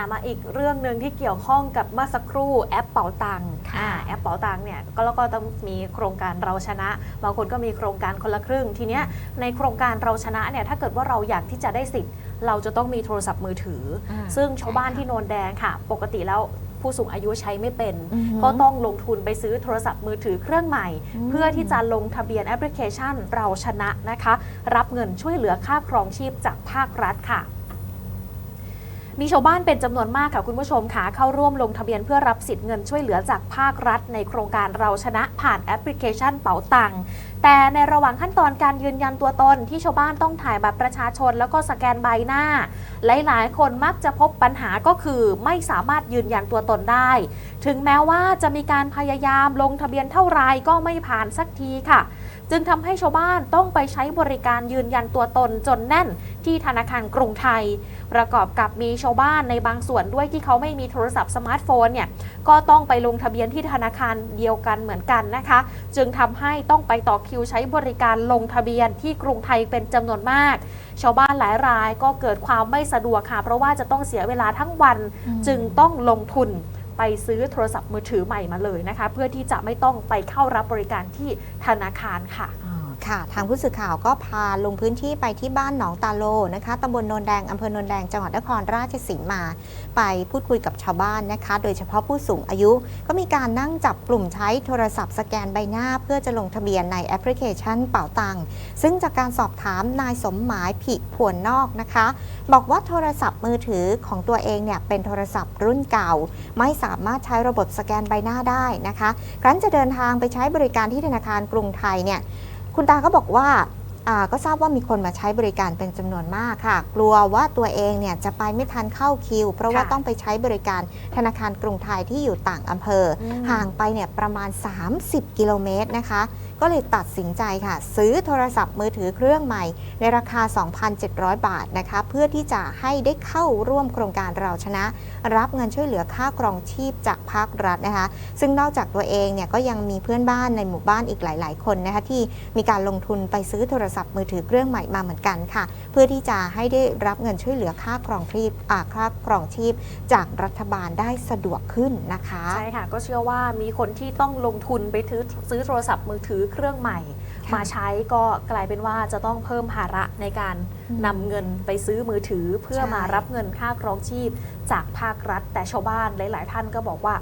อ่ามาอีกเรื่องหนึ่งที่เกี่ยวข้องกับเมื่อสักครู่แอปเป๋าตังค์ค่ะอ่าแอปเป๋าตังค์เนี่ยก็แล้วก็ต้องมีโครงการเราชนะบางคนก็มีโครงการคนละครึ่ง ทีเนี้ยในโครงการเราชนะเนี่ยถ้าเกิดว่าเราอยากที่จะได้สิทธิ์ เราจะต้องมีโทรศัพท์มือถืออาซึ่งชาวบ้านใช่ค่ะที่โนนแดงค่ะ ปกติแล้วผู้สูงอายุใช้ไม่เป็นอือหือก็ต้องลงทุนไปซื้อโทรศัพท์มือถือเครื่องใหม่อืมเพื่อที่จะลงทะเบียนแอปพลิเคชันเราชนะนะคะ รับเงินช่วยเหลือค่าครองชีพจากภาครัฐค่ะ มีชาวบ้านเป็นจำนวนมากค่ะคุณผู้ชมค่ะเข้าร่วมลงทะเบียนเพื่อรับสิทธิ์เงินช่วยเหลือจากภาครัฐ ในโครงการเราชนะผ่านแอปพลิเคชันเป๋าตังแต่ในระหว่างขั้นตอนการยืนยันตัวตนที่ชาวบ้านต้องถ่ายบัตรประชาชน แล้วก็สแกนใบหน้า หลาย ๆ คนมักจะพบปัญหาก็คือไม่สามารถยืนยันตัวตนได้ ถึงแม้ว่าจะมีการพยายามลงทะเบียนเท่าไรก็ไม่ผ่านสักทีค่ะ จึงทำให้ชาวบ้านต้องไปใช้บริการยืนยันตัวตนจนแน่นที่ธนาคารกรุงไทย ประกอบกับมีชาวบ้านในบางส่วนด้วยที่เขาไม่มีโทรศัพท์สมาร์ทโฟนเนี่ยก็ต้องไปลงทะเบียนที่ธนาคารเดียวกันเหมือนกันนะคะ จึงทำให้ต้องไปต่อคิวใช้บริการลงทะเบียนที่กรุงไทยเป็นจำนวนมาก ชาวบ้านหลายรายก็เกิดความไม่สะดวกค่ะเพราะว่าจะต้องเสียเวลาทั้งวันจึงต้องลงทุน ไปซื้อโทรศัพท์มือถือใหม่มาเลยนะคะ เพื่อที่จะไม่ต้องไปเข้ารับบริการที่ธนาคารค่ะ ค่ะ ทางผู้สื่อข่าวก็พาลงพื้นที่ไปที่บ้านหนองตาโลนะคะตำบลโนนแดงอำเภอโนนแดงจังหวัดนครราชสีมา ไปพูดคุยกับชาวบ้านนะคะ โดยเฉพาะผู้สูงอายุ ก็มีการนั่งจับกลุ่มใช้โทรศัพท์สแกนใบหน้า เพื่อจะลงทะเบียนในแอปพลิเคชันเป๋าตังค์ซึ่งจากการสอบถามนายสมหมายผิผวนนอกนะคะ บอกว่าโทรศัพท์มือถือของตัวเองเนี่ยเป็นโทรศัพท์รุ่นเก่า ไม่สามารถใช้ระบบสแกนใบหน้าได้นะคะ ครั้นจะเดินทางไปใช้บริการที่ธนาคารกรุงไทยเนี่ย คุณตาก็บอกว่าอ่าก็ทราบว่ามีคนมาใช้บริการเป็นจำนวนมากค่ะ กลัวว่าตัวเองเนี่ยจะไปไม่ทันเข้าคิว เพราะว่าค่ะต้องไปใช้บริการธนาคารกรุงไทยที่อยู่ต่างอำเภออมห่างไปเนี่ยประมาณ 30 กิโลเมตรนะคะ ก็เลยตัดสินใจค่ะ ซื้อโทรศัพท์มือถือเครื่องใหม่ ในราคา 2,700 บาทนะคะ เพื่อที่จะให้ได้เข้าร่วมโครงการเราชนะ รับเงินช่วยเหลือค่าครองชีพจากภาครัฐนะคะ ซึ่งนอกจากตัวเองเนี่ยก็ยังมีเพื่อนบ้านในหมู่บ้านอีกหลาย ๆ คนนะคะที่มีการลงทุนไปซื้อโทรศัพท์มือถือเครื่องใหม่มาเหมือนกันค่ะ เพื่อที่จะให้ได้รับเงินช่วยเหลือค่าครองชีพค่าครองชีพ จากรัฐบาลได้สะดวกขึ้นนะคะ ใช่ค่ะ ก็เชื่อว่ามีคนที่ต้องลงทุนไปซื้อซื้อโทรศัพท์มือถือเครื่องใหม่ค่ะมาใช้ก็กลายเป็นว่าจะต้องเพิ่มภาระในการอืมนำเงินไปซื้อมือถือเพื่อใช่มารับเงินค่าครองชีพ จากภาครัฐ แต่ชาวบ้านหลาย ๆ ท่านก็บอกว่า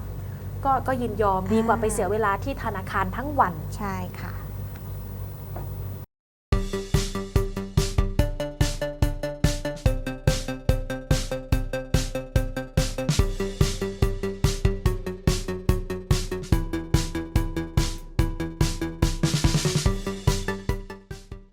ก็ก็ยินยอมดีกว่าอ่าไปเสียเวลาที่ธนาคารทั้งวันใช่ค่ะ